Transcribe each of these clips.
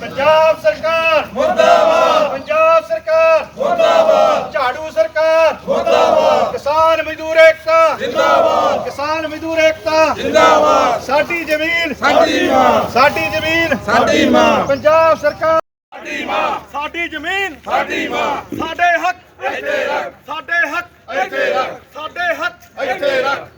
ਪੰਜਾਬ ਸਰਕਾਰ। ਮੁਰਦਾਬਾਦ। ਪੰਜਾਬ ਸਰਕਾਰ। ਮੁਰਦਾਬਾਦ। ਝਾੜੂ ਸਰਕਾਰ। ਮੁਰਦਾਬਾਦ। ਕਿਸਾਨ ਮਜ਼ਦੂਰ ਏਕਤਾ। ਜਿੰਦਾਬਾਦ। ਕਿਸਾਨ ਮਜ਼ਦੂਰ ਏਕਤਾ। ਜਿੰਦਾਬਾਦ। ਸਾਡੀ ਜ਼ਮੀਨ। ਸਾਡੀ ਮਾਂ। ਸਾਡੀ ਜ਼ਮੀਨ। ਸਾਡੀ ਮਾਂ। ਪੰਜਾਬ ਸਰਕਾਰ। ਸਾਡੀ ਮਾਂ। ਸਾਡੀ ਜ਼ਮੀਨ। ਸਾਡੀ ਮਾਂ। ਸਾਡੇ ਹੱਕ। ਇੱਥੇ ਰੱਖ ਸਾਡੇ ਹੱਕ ਇੱਥੇ ਰੱਖ ਸਾਡੇ ਹੱਕ ਇੱਥੇ ਰੱਖ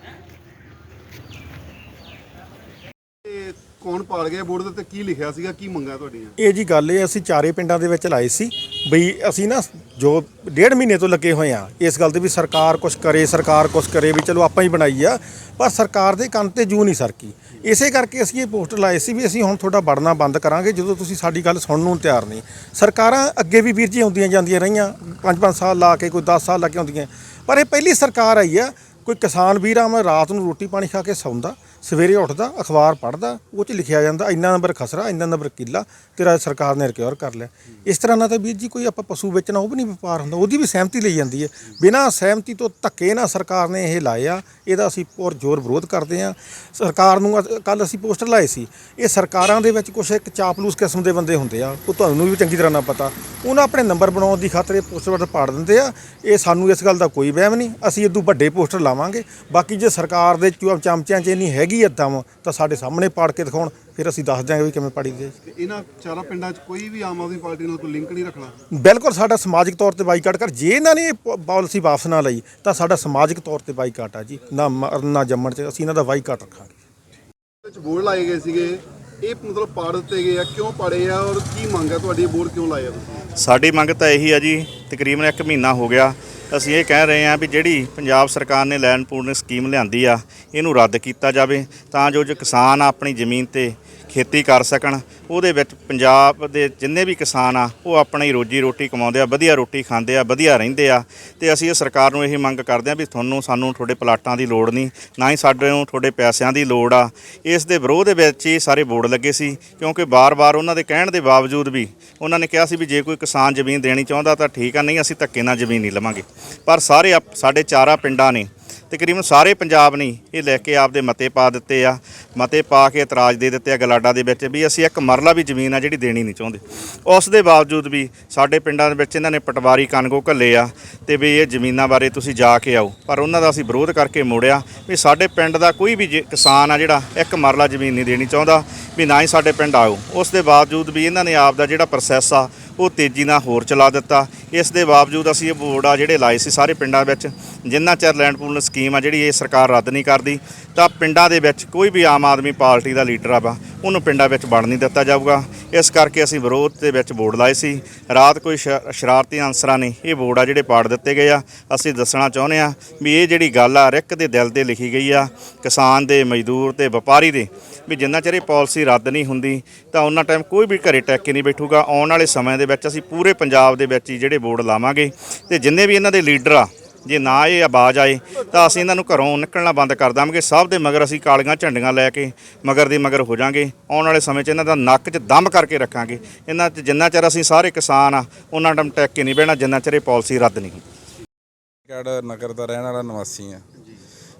ਇਹ ਕੌਣ ਪਾਲ ਗਿਆ ਬੋਰਡ ਦੇ ਉੱਤੇ ਕੀ ਲਿਖਿਆ ਸੀਗਾ, ਕੀ ਮੰਗਾ ਤੁਹਾਡੀਆਂ? ਇਹ ਜੀ ਗੱਲ ਇਹ ਅਸੀਂ ਚਾਰੇ ਪਿੰਡਾਂ ਦੇ ਵਿੱਚ ਲਾਏ ਸੀ ਬਈ ਅਸੀਂ ਨਾ ਜੋ ਡੇਢ ਮਹੀਨੇ ਤੋਂ ਲੱਗੇ ਹੋਏ ਆ, ਇਸ ਗੱਲ ਤੇ ਵੀ ਸਰਕਾਰ ਕੁਝ ਕਰੇ, ਸਰਕਾਰ ਕੁਝ ਕਰੇ ਵੀ ਚਲੋ ਆਪਾਂ ਹੀ ਬਣਾਈ ਆ, ਪਰ ਸਰਕਾਰ ਦੇ ਕੰਨ ਤੇ ਜੂ ਨਹੀਂ ਸਰਕੀ। ਇਸੇ ਕਰਕੇ ਅਸੀਂ ਇਹ ਪੋਸਟਰ ਲਾਏ ਸੀ ਵੀ ਅਸੀਂ ਹੁਣ ਤੁਹਾਡਾ ਵੜਨਾ ਬੰਦ ਕਰਾਂਗੇ ਜਦੋਂ ਤੁਸੀਂ ਸਾਡੀ ਗੱਲ ਸੁਣਨ ਨੂੰ ਤਿਆਰ ਨਹੀਂ। ਸਰਕਾਰਾਂ ਅੱਗੇ ਵੀ ਵੀਰ ਜੀ ਆਉਂਦੀਆਂ ਜਾਂਦੀਆਂ ਰਹੀਆਂ 5-5 ਸਾਲ ਲਾ ਕੇ, ਕੋਈ 10 ਸਾਲ ਲਾ ਕੇ ਆਉਂਦੀਆਂ। ਪਰ ਇਹ ਪਹਿਲੀ ਸਰਕਾਰ ਆਈ ਆ, ਕੋਈ ਕਿਸਾਨ ਵੀਰ ਆ, ਮੈਂ ਰਾਤ ਨੂੰ ਰੋਟੀ ਪਾਣੀ ਖਾ ਕੇ ਸੌਂਦਾ। ਸਵੇਰੇ ਉੱਠਦਾ, ਅਖਬਾਰ ਪੜ੍ਹਦਾ, ਉਹ 'ਚ ਲਿਖਿਆ ਜਾਂਦਾ, ਇੰਨਾ ਨੰਬਰ ਖਸਰਾ, ਇੰਨਾ ਨੰਬਰ ਕਿੱਲਾ, ਤੇਰਾ ਸਰਕਾਰ ਨੇ ਰਿਕਿਉਰ ਕਰ ਲਿਆ। ਇਸ ਤਰ੍ਹਾਂ ਨਾਲ ਤਾਂ ਵੀਰ ਜੀ ਕੋਈ ਆਪਾਂ ਪਸ਼ੂ ਵੇਚਣਾ, ਉਹ ਵੀ ਨਹੀਂ ਵਪਾਰ ਹੁੰਦਾ, ਉਹਦੀ ਵੀ ਸਹਿਮਤੀ ਲਈ ਜਾਂਦੀ ਹੈ। ਬਿਨਾਂ ਸਹਿਮਤੀ ਤੋਂ ਧੱਕੇ ਨਾਲ ਸਰਕਾਰ ਨੇ ਇਹ ਲਾਇਆ, ਇਹਦਾ ਅਸੀਂ ਪੁਰ ਜ਼ੋਰ ਵਿਰੋਧ ਕਰਦੇ ਹਾਂ। ਸਰਕਾਰ ਨੂੰ ਕੱਲ ਅਸੀਂ ਪੋਸਟਰ ਲਾਏ ਸੀ, ਇਹ ਸਰਕਾਰਾਂ ਦੇ ਵਿੱਚ ਕੁਝ ਇੱਕ ਚਾਪਲੂਸ ਕਿਸਮ ਦੇ ਬੰਦੇ ਹੁੰਦੇ ਆ, ਉਹ ਤੁਹਾਨੂੰ ਵੀ ਚੰਗੀ ਤਰ੍ਹਾਂ ਨਾ ਪਤਾ। ਉਹਨਾਂ ਆਪਣੇ ਨੰਬਰ ਬਣਾਉਣ ਦੀ ਖਾਤਰ ਇਹ ਪੋਸਟਰ ਪਾੜ ਦਿੰਦੇ ਆ, ਇਹ ਸਾਨੂੰ ਇਸ ਗੱਲ ਦਾ ਕੋਈ ਵਹਿਮ ਨਹੀਂ, ਅਸੀਂ ਇਦੋਂ ਵੱਡੇ ਪੋਸਟਰ ਲਾਵਾਂਗੇ। ਬਾਕੀ ਜੇ ਸਰਕਾਰ ਦੇ ਚੁ- ਚਮਚਿਆਂ 'ਚ ਨਹੀਂ ਹੈਗੀ ਦਮ ਤਾਂ ਸਾਡੇ ਸਾਹਮਣੇ ਪਾੜ ਕੇ ਦਿਖਾਉਣ ਫਿਰ ਅਸੀਂ ਦੱਸ ਦਿਆਂਗੇ ਵੀ ਕਿਵੇਂ ਪਾੜੀ ਦੇ ਤੇ ਇਹਨਾਂ ਚਾਰਾਂ ਪਿੰਡਾਂ 'ਚ ਕੋਈ ਵੀ ਆਮ ਆਦਮੀ ਪਾਰਟੀ ਨਾਲ ਕੋਈ ਲਿੰਕ ਨਹੀਂ ਰੱਖਣਾ? ਬਿਲਕੁਲ ਸਾਡਾ ਸਮਾਜਿਕ ਤੌਰ ਤੇ ਬਾਈਕਾਟ ਕਰ ਜੇ ਇਹਨਾਂ ਨੇ ਪਾਲਿਸੀ ਵਾਪਸ ਨਾ ਲਈ ਤਾਂ ਸਾਡਾ ਸਮਾਜਿਕ ਤੌਰ ਤੇ ਬਾਈਕਾਟ ਆ ਜੀ ਨਾ ਮਰਨ ਨਾ ਜੰਮਣ ਚ ਅਸੀਂ ਇਹਨਾਂ ਦਾ ਬਾਈਕਾਟ ਰੱਖਾਂਗੇ। ਵਿੱਚ ਬੋਰਡ ਲਾਏ ਗਏ ਸੀਗੇ ਇਹ ਮਤਲਬ ਪਾੜ ਦਿੱਤੇ ਗਏ ਆ ਕਿਉਂ ਪਾੜੇ ਆ ਔਰ ਕੀ ਮੰਗ ਆ ਤੁਹਾਡੀ ਬੋਰਡ ਕਿਉਂ ਲਾਇਆ ਤੁਸੀਂ? ਸਾਡੀ ਮੰਗ ਤਾਂ ਇਹੀ ਆ ਜੀ ਤਕਰੀਬਨ 1 ਮਹੀਨਾ ਹੋ ਗਿਆ ਅਸੀਂ ਇਹ ਕਹਿ ਰਹੇ ਹਾਂ ਵੀ ਜਿਹੜੀ ਪੰਜਾਬ ਸਰਕਾਰ ਨੇ ਲੈਂਡ ਪੂਰਨ ਸਕੀਮ ਲਿਆਂਦੀ ਆ, ਇਹਨੂੰ ਰੱਦ ਕੀਤਾ ਜਾਵੇ ਤਾਂ ਜੋ ਜੋ ਕਿਸਾਨ ਆਪਣੀ ਜ਼ਮੀਨ ਤੇ ਖੇਤੀ ਕਰ ਸਕਣ, ਉਹਦੇ ਵਿੱਚ ਪੰਜਾਬ ਦੇ ਜਿੰਨੇ ਵੀ ਕਿਸਾਨ ਆ, ਉਹ ਆਪਣੀ ਰੋਜੀ ਰੋਟੀ ਕਮਾਉਂਦੇ ਆ, ਵਧੀਆ ਰੋਟੀ ਖਾਂਦੇ ਆ, ਵਧੀਆ ਰਹਿੰਦੇ ਆ। ਤੇ ਅਸੀਂ ਇਹ ਸਰਕਾਰ ਨੂੰ ਇਹੀ ਮੰਗ ਕਰਦੇ ਆ ਵੀ ਤੁਹਾਨੂੰ ਸਾਨੂੰ ਤੁਹਾਡੇ ਪਲਾਟਾਂ ਦੀ ਲੋੜ ਨਹੀਂ, ਨਾ ਹੀ ਸਾਡੇ ਨੂੰ ਤੁਹਾਡੇ ਪੈਸਿਆਂ ਦੀ ਲੋੜ ਆ। ਇਸ ਦੇ ਵਿਰੋਧ ਦੇ ਵਿੱਚ ਹੀ ਸਾਰੇ ਬੋਰਡ ਲੱਗੇ ਸੀ, ਕਿਉਂਕਿ ਬਾਰ-ਬਾਰ ਉਹਨਾਂ ਦੇ ਕਹਿਣ ਦੇ ਬਾਵਜੂਦ ਵੀ ਉਹਨਾਂ ਨੇ ਕਿਹਾ ਸੀ ਵੀ ਜੇ ਕੋਈ ਕਿਸਾਨ ਜ਼ਮੀਨ ਦੇਣੀ ਚਾਹੁੰਦਾ ਤਾਂ ਠੀਕ ਆ, ਨਹੀਂ ਅਸੀਂ ਧੱਕੇ ਨਾਲ ਜ਼ਮੀਨ ਨਹੀਂ ਲਵਾਂਗੇ। ਪਰ ਸਾਰੇ ਆਪ- ਸਾਡੇ ਚਾਰਾ ਪਿੰਡਾਂ ਨੇ ਤਕਰੀਬਨ ਸਾਰੇ ਪੰਜਾਬ ਨੇ ਇਹ ਲੈ ਕੇ ਆਪਦੇ ਮਤੇ ਪਾ ਦਿੱਤੇ ਆ, ਮਤੇ ਪਾ ਕੇ ਇਤਰਾਜ਼ ਦੇ ਦਿੱਤੇ ਆ ਗਲਾਡਾ ਦੇ ਵਿੱਚ ਵੀ ਅਸੀਂ ਇੱਕ ਮਰਲਾ ਵੀ ਜ਼ਮੀਨ ਆ ਜਿਹੜੀ ਦੇਣੀ ਨਹੀਂ ਚਾਹੁੰਦੇ। ਉਸ ਦੇ ਬਾਵਜੂਦ ਵੀ ਸਾਡੇ ਪਿੰਡਾਂ ਦੇ ਵਿੱਚ ਇਹਨਾਂ ਨੇ ਪਟਵਾਰੀ ਕਾਨਗੋ ਘੱਲੇ ਆ ਤੇ ਵੀ ਇਹ ਜ਼ਮੀਨਾਂ ਬਾਰੇ ਤੁਸੀਂ ਜਾ ਕੇ ਆਓ। ਪਰ ਉਹਨਾਂ ਦਾ ਅਸੀਂ ਵਿਰੋਧ ਕਰਕੇ ਮੋੜਿਆ ਵੀ ਸਾਡੇ ਪਿੰਡ ਦਾ ਕੋਈ ਵੀ ਜੇ- ਕਿਸਾਨ ਆ ਜਿਹੜਾ ਇੱਕ ਮਰਲਾ ਜ਼ਮੀਨ ਨਹੀਂ ਦੇਣੀ ਚਾਹੁੰਦਾ ਵੀ ਨਾ ਹੀ ਸਾਡੇ ਪਿੰਡ ਆਓ। ਉਸ ਦੇ ਬਾਵਜੂਦ ਵੀ ਇਹਨਾਂ ਨੇ ਆਪ ਦਾ ਜਿਹੜਾ ਪ੍ਰੋਸੈਸ ਆ ਉਹ ਤੇਜ਼ੀ ਨਾਲ ਹੋਰ ਚਲਾ ਦਿੱਤਾ। ਇਸ ਦੇ ਬਾਵਜੂਦ ਅਸੀਂ ਇਹ ਬੋਰਡ ਆ ਜਿਹੜੇ ਲਾਏ ਸੀ ਸਾਰੇ ਪਿੰਡਾਂ ਵਿੱਚ, ਜਿੰਨਾ ਚਿਰ ਲੈਂਡ ਪੂਲ ਸਕੀਮ ਆ ਜਿਹੜੀ ਇਹ ਸਰਕਾਰ ਰੱਦ ਨਹੀਂ ਕਰਦੀ, ਤਾਂ ਪਿੰਡਾਂ ਦੇ ਵਿੱਚ ਕੋਈ ਵੀ ਆਮ ਆਦਮੀ ਪਾਰਟੀ ਦਾ ਲੀਡਰ ਆ ਵਾ, ਉਹਨੂੰ ਪਿੰਡਾਂ ਵਿੱਚ ਵੜ ਨਹੀਂ ਦਿੱਤਾ ਜਾਊਗਾ। ਇਸ ਕਰਕੇ ਅਸੀਂ ਵਿਰੋਧ ਦੇ ਵਿੱਚ ਬੋਰਡ ਲਾਏ ਸੀ। ਰਾਤ ਕੋਈ ਸ਼ਰਾਰਤੀ ਅਨਸਰਾਂ ਨੇ ਇਹ ਬੋਰਡ ਆ ਜਿਹੜੇ ਪਾੜ ਦਿੱਤੇ ਗਏ ਆ। ਅਸੀਂ ਦੱਸਣਾ ਚਾਹੁੰਦੇ ਆ ਵੀ ਇਹ ਜਿਹੜੀ ਗੱਲ ਆ, ਰਿਕ ਦੇ ਦਿਲ ਤੇ ਲਿਖੀ ਗਈ ਆ, ਕਿਸਾਨ ਦੇ, ਮਜ਼ਦੂਰ ਤੇ ਵਪਾਰੀ ਦੇ, ਵੀ ਜਿੰਨਾ ਚਿਰ ਇਹ ਪਾਲਿਸੀ ਰੱਦ ਨਹੀਂ ਹੁੰਦੀ, ਤਾਂ ਉਹਨਾਂ ਟਾਈਮ ਕੋਈ ਵੀ ਘਰੇ ਟੈਕ ਕੇ ਨਹੀਂ ਬੈਠੂਗਾ। ਆਉਣ ਵਾਲੇ ਸਮੇਂ ਦੇ ਵਿੱਚ ਅਸੀਂ ਪੂਰੇ ਪੰਜਾਬ ਦੇ ਵਿੱਚ ਹੀ ਜਿਹੜੇ ਬੋਰਡ ਲਾਵਾਂਗੇ ਤੇ ਜਿੰਨੇ ਵੀ ਇਹਨਾਂ ਦੇ ਲੀਡਰ ਆ, ਜੇ ਨਾ ਇਹ ਆਵਾਜ਼ ਆਏ, ਤਾਂ ਅਸੀਂ ਇਹਨਾਂ ਨੂੰ ਘਰੋਂ ਨਿਕਲਣਾ ਬੰਦ ਕਰ ਦਾਂਗੇ। ਸਭ ਦੇ ਮਗਰ ਅਸੀਂ ਕਾਲੀਆਂ ਝੰਡੀਆਂ ਲੈ ਕੇ ਮਗਰ ਦੀ ਮਗਰ ਹੋ ਜਾਾਂਗੇ। ਆਉਣ ਵਾਲੇ ਸਮੇਂ 'ਚ ਇਹਨਾਂ ਦਾ ਨੱਕ 'ਚ ਦਮ ਕਰਕੇ ਰੱਖਾਂਗੇ। ਇਹਨਾਂ 'ਚ ਜਿੰਨਾ ਚਿਰ ਅਸੀਂ ਸਾਰੇ ਕਿਸਾਨ ਆ, ਉਹਨਾਂ ਟਾਈਮ ਟੈਕ ਕੇ ਨਹੀਂ ਬਹਿਣਾ, ਜਿੰਨਾ ਚਿਰ ਇਹ ਪਾਲਿਸੀ ਰੱਦ ਨਹੀਂ ਹੁੰਦੀ। ਨਗਰ ਦਾ ਰਹਿਣ ਵਾਲਾ ਨਿਵਾਸੀ ਆ।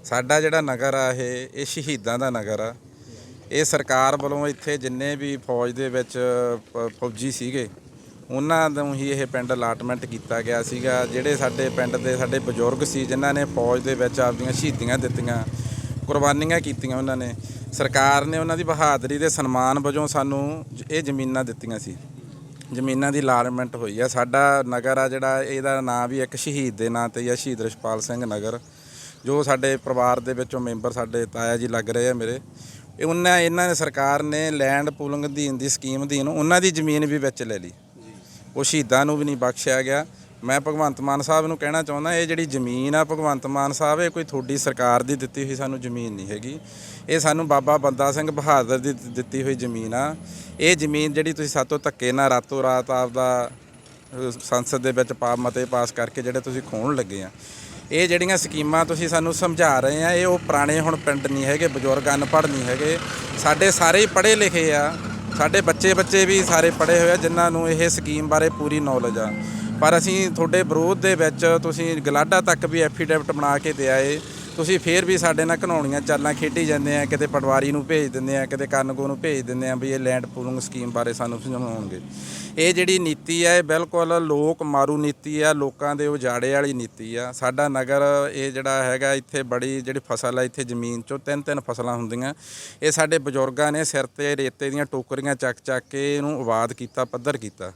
ਸਾਡਾ ਜਿਹੜਾ ਨਗਰ ਆ, ਇਹ ਇਹ ਸ਼ਹੀਦਾਂ ਦਾ ਨਗਰ ਆ। ਇਹ ਸਰਕਾਰ ਵੱਲੋਂ ਇੱਥੇ ਜਿੰਨੇ ਵੀ ਫੌਜ ਦੇ ਵਿੱਚ ਫੌਜੀ ਸੀਗੇ ਉਹਨਾਂ ਨੂੰ ਹੀ ਇਹ ਪਿੰਡ ਅਲਾਟਮੈਂਟ ਕੀਤਾ ਗਿਆ ਸੀਗਾ, ਜਿਹੜੇ ਸਾਡੇ ਪਿੰਡ ਦੇ ਸਾਡੇ ਬਜ਼ੁਰਗ ਸੀ, ਜਿਨ੍ਹਾਂ ਨੇ ਫੌਜ ਦੇ ਵਿੱਚ ਆਪਦੀਆਂ ਸ਼ਹੀਦੀਆਂ ਦਿੱਤੀਆਂ, ਕੁਰਬਾਨੀਆਂ ਕੀਤੀਆਂ ਉਹਨਾਂ ਨੇ। ਸਰਕਾਰ ਨੇ ਉਹਨਾਂ ਦੀ ਬਹਾਦਰੀ ਦੇ ਸਨਮਾਨ ਵਜੋਂ ਸਾਨੂੰ ਇਹ ਜ਼ਮੀਨਾਂ ਦਿੱਤੀਆਂ ਸੀ। ਜ਼ਮੀਨਾਂ ਦੀ ਅਲਾਟਮੈਂਟ ਹੋਈ ਆ। ਸਾਡਾ ਨਗਰ ਆ ਜਿਹੜਾ, ਇਹਦਾ ਨਾਂ ਵੀ ਇੱਕ ਸ਼ਹੀਦ ਦੇ ਨਾਂ ਤੇ ਹੀ ਆ, ਸ਼ਹੀਦ ਰਛਪਾਲ ਸਿੰਘ ਨਗਰ। ਜੋ ਸਾਡੇ ਪਰਿਵਾਰ ਦੇ ਵਿੱਚੋਂ ਮੈਂਬਰ ਸਾਡੇ ਤਾਇਆ ਜੀ ਲੱਗ ਰਹੇ ਆ ਮੇਰੇ। ਉਹਨਾਂ, ਇਹਨਾਂ ਨੇ ਸਰਕਾਰ ਨੇ ਲੈਂਡ ਪੂਲਿੰਗ ਅਧੀਨ ਦੀ ਸਕੀਮ ਅਧੀਨ ਉਹਨਾਂ ਦੀ ਜ਼ਮੀਨ ਵੀ ਵਿੱਚ ਲੈ ਲਈ। ਉਹ ਸ਼ਹੀਦਾਂ ਨੂੰ ਵੀ ਨਹੀਂ ਬਖਸ਼ਿਆ ਗਿਆ। ਮੈਂ ਭਗਵੰਤ ਮਾਨ ਸਾਹਿਬ ਨੂੰ ਕਹਿਣਾ ਚਾਹੁੰਦਾ, ਇਹ ਜਿਹੜੀ ਜ਼ਮੀਨ ਆ ਭਗਵੰਤ ਮਾਨ ਸਾਹਿਬ, ਇਹ ਕੋਈ ਤੁਹਾਡੀ ਸਰਕਾਰ ਦੀ ਦਿੱਤੀ ਹੋਈ ਸਾਨੂੰ ਜ਼ਮੀਨ ਨਹੀਂ ਹੈਗੀ। ਇਹ ਸਾਨੂੰ ਬਾਬਾ ਬੰਦਾ ਸਿੰਘ ਬਹਾਦਰ ਦੀ ਦਿੱਤੀ ਹੋਈ ਜ਼ਮੀਨ ਆ। ਇਹ ਜ਼ਮੀਨ ਜਿਹੜੀ ਤੁਸੀਂ ਸਾਤੋਂ ਧੱਕੇ ਨਾਲ ਰਾਤੋਂ ਰਾਤ ਆਪਦਾ ਸੰਸਦ ਦੇ ਵਿੱਚ ਪਾ, ਮਤੇ ਪਾਸ ਕਰਕੇ ਜਿਹੜੇ ਤੁਸੀਂ ਖੋਣ ਲੱਗੇ ਆ। ਇਹ ਜਿਹੜੀਆਂ ਸਕੀਮਾਂ ਤੁਸੀਂ ਸਾਨੂੰ ਸਮਝਾ ਰਹੇ ਆ, ਇਹ ਉਹ ਪੁਰਾਣੇ ਹੁਣ ਪਿੰਡ ਨਹੀਂ ਹੈਗੇ, ਬਜ਼ੁਰਗ ਅਨਪੜ੍ਹ ਨਹੀਂ ਹੈਗੇ। ਸਾਡੇ ਸਾਰੇ ਹੀ ਪੜ੍ਹੇ ਲਿਖੇ ਆ। ਸਾਡੇ ਬੱਚੇ ਬੱਚੇ ਵੀ ਸਾਰੇ ਪੜ੍ਹੇ ਹੋਏ ਆ, ਜਿਨ੍ਹਾਂ ਨੂੰ ਇਹ ਸਕੀਮ ਬਾਰੇ ਪੂਰੀ ਨੌਲੇਜ ਆ। ਪਰ ਅਸੀਂ ਤੁਹਾਡੇ ਵਿਰੋਧ ਦੇ ਵਿੱਚ ਤੁਸੀਂ ਗਲਾਡਾ ਤੱਕ ਵੀ ਐਫੀਡੇਵਿਟ ਬਣਾ ਕੇ ਦੇ ਆਏ। ਤੁਸੀਂ ਫੇਰ ਵੀ ਸਾਡੇ ਨਾਲ ਘਨੌਣੀਆਂ ਚਾਲਾਂ ਖੇਡੀ ਜਾਂਦੇ ਆ, ਕਿਤੇ ਪਟਵਾਰੀ ਨੂੰ ਭੇਜ ਦਿੰਦੇ ਆ, ਕਿਤੇ ਕੰਨਗੋ ਨੂੰ ਭੇਜ ਦਿੰਦੇ ਆ ਵੀ ਇਹ ਲੈਂਡ ਪੂਲਿੰਗ ਸਕੀਮ ਬਾਰੇ ਸਾਨੂੰ ਸਮਝਾਉਣਗੇ। ਇਹ ਜਿਹੜੀ ਨੀਤੀ ਹੈ ਇਹ ਬਿਲਕੁਲ ਲੋਕ ਮਾਰੂ ਨੀਤੀ ਆ, ਲੋਕਾਂ ਦੇ ਉਜਾੜੇ ਵਾਲੀ ਨੀਤੀ ਆ। ਸਾਡਾ ਨਗਰ ਇਹ ਜਿਹੜਾ ਹੈਗਾ, ਇੱਥੇ ਬੜੀ ਜਿਹੜੀ ਫਸਲ ਆ, ਇੱਥੇ ਜ਼ਮੀਨ ਚੋਂ ਤਿੰਨ ਤਿੰਨ ਫਸਲਾਂ ਹੁੰਦੀਆਂ। ਇਹ ਸਾਡੇ ਬਜ਼ੁਰਗਾਂ ਨੇ ਸਿਰ ਤੇ ਰੇਤੇ ਦੀਆਂ ਟੋਕਰੀਆਂ ਚੱਕ ਚੱਕ ਕੇ ਇਹਨੂੰ ਆਬਾਦ ਕੀਤਾ, ਪੱਧਰ ਕੀਤਾ।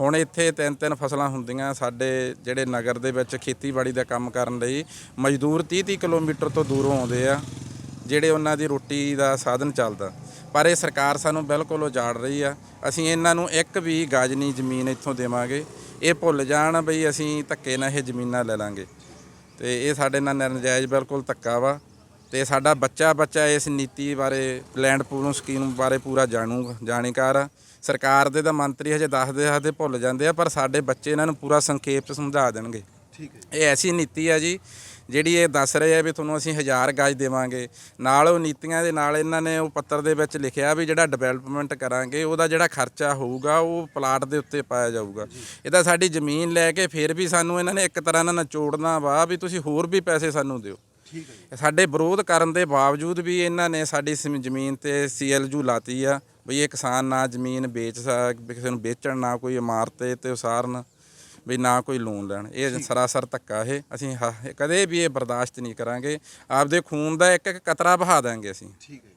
ਹੁਣ ਇੱਥੇ ਤਿੰਨ ਤਿੰਨ ਫਸਲਾਂ ਹੁੰਦੀਆਂ ਸਾਡੇ ਜਿਹੜੇ ਨਗਰ ਦੇ ਵਿੱਚ ਖੇਤੀਬਾੜੀ ਦਾ ਕੰਮ ਕਰਨ ਲਈ ਮਜ਼ਦੂਰ 30 30 ਕਿਲੋਮੀਟਰ ਤੋਂ ਦੂਰੋਂ ਆਉਂਦੇ ਆ, ਜਿਹੜੇ ਉਹਨਾਂ ਦੀ ਰੋਟੀ ਦਾ ਸਾਧਨ ਚੱਲਦਾ। ਪਰ ਇਹ ਸਰਕਾਰ ਸਾਨੂੰ ਬਿਲਕੁਲ ਉਜਾੜ ਰਹੀ ਆ। ਅਸੀਂ ਇਹਨਾਂ ਨੂੰ ਇੱਕ ਵੀ ਗਾਜ਼ਨੀ ਜ਼ਮੀਨ ਇੱਥੋਂ ਦੇਵਾਂਗੇ। ਇਹ ਭੁੱਲ ਜਾਣ ਬਈ ਅਸੀਂ ਧੱਕੇ ਨਾਲ ਇਹ ਜ਼ਮੀਨਾਂ ਲੈ ਲਾਂਗੇ। ਤੇ ਇਹ ਸਾਡੇ ਨਾਲ ਨਜਾਇਜ਼ ਬਿਲਕੁਲ ਧੱਕਾ ਵਾ। ਤੇ ਸਾਡਾ ਬੱਚਾ ਬੱਚਾ ਇਸ ਨੀਤੀ ਬਾਰੇ ਲੈਂਡ ਪੂਲਿੰਗ ਸਕੀਮ ਬਾਰੇ ਪੂਰਾ ਜਾਣੂ ਜਾਣਕਾਰ ਆ। ਸਰਕਾਰ ਦੇ ਤਾਂ ਮੰਤਰੀ ਹਜੇ ਦੱਸਦੇ ਦੱਸਦੇ ਭੁੱਲ ਜਾਂਦੇ ਆ ਪਰ ਸਾਡੇ ਬੱਚੇ ਇਹਨਾਂ ਨੂੰ ਪੂਰਾ ਸੰਖੇਪ ਚ ਸਮਝਾ ਦੇਣਗੇ। ਠੀਕ ਹੈ। ਇਹ ਐਸੀ ਨੀਤੀ ਆ ਜੀ ਜਿਹੜੀ ਇਹ ਦੱਸ ਰਹੇ ਆ ਵੀ ਤੁਹਾਨੂੰ ਅਸੀਂ ਹਜ਼ਾਰ ਗਜ ਦੇਵਾਂਗੇ। ਨਾਲ ਉਹ ਨੀਤੀਆਂ ਦੇ ਨਾਲ ਇਹਨਾਂ ਨੇ ਉਹ ਪੱਤਰ ਦੇ ਵਿੱਚ ਲਿਖਿਆ ਵੀ ਜਿਹੜਾ ਡਿਵੈਲਪਮੈਂਟ ਕਰਾਂਗੇ ਉਹਦਾ ਜਿਹੜਾ ਖਰਚਾ ਹੋਊਗਾ ਉਹ ਪਲਾਟ ਦੇ ਉੱਤੇ ਪਾਇਆ ਜਾਊਗਾ। ਇਹ ਤਾਂ ਸਾਡੀ ਜ਼ਮੀਨ ਲੈ ਕੇ ਫਿਰ ਵੀ ਸਾਨੂੰ ਇਹਨਾਂ ਨੇ ਇੱਕ ਤਰ੍ਹਾਂ ਨਾਲ ਨਿਚੋੜਨਾ ਵਾ ਵੀ ਤੁਸੀਂ ਹੋਰ ਵੀ ਪੈਸੇ ਸਾਨੂੰ ਦਿਓ। ਠੀਕ ਹੈ ਸਾਡੇ ਵਿਰੋਧ ਕਰਨ ਦੇ ਬਾਵਜੂਦ ਵੀ ਇਹਨਾਂ ਨੇ ਸਾਡੀ ਸਿਮ- ਜ਼ਮੀਨ ਤੇ ਸੀਐਲਯੂ ਲਾਤੀ ਆ ਵੀ ਇਹ ਕਿਸਾਨ ਨਾ ਜ਼ਮੀਨ ਵੇਚ ਸਕ ਵੀ ਕਿਸੇ ਨੂੰ ਵੇਚਣ ਨਾ ਕੋਈ ਇਮਾਰਤ ਤੇ ਉਸਾਰਨ ਵੀ ਨਾ ਕੋਈ ਲੋਨ ਲੈਣ। ਇਹ ਸਰਾਸਰ ਧੱਕਾ ਇਹ। ਅਸੀਂ ਹ- ਕਦੇ ਵੀ ਇਹ ਬਰਦਾਸ਼ਤ ਨਹੀਂ ਕਰਾਂਗੇ। ਆਪਦੇ ਖੂਨ ਦਾ ਇੱਕ ਇੱਕ ਕਤਰਾ ਬਹਾ ਦਾਂਗੇ ਅਸੀਂ। ਠੀਕ ਹੈ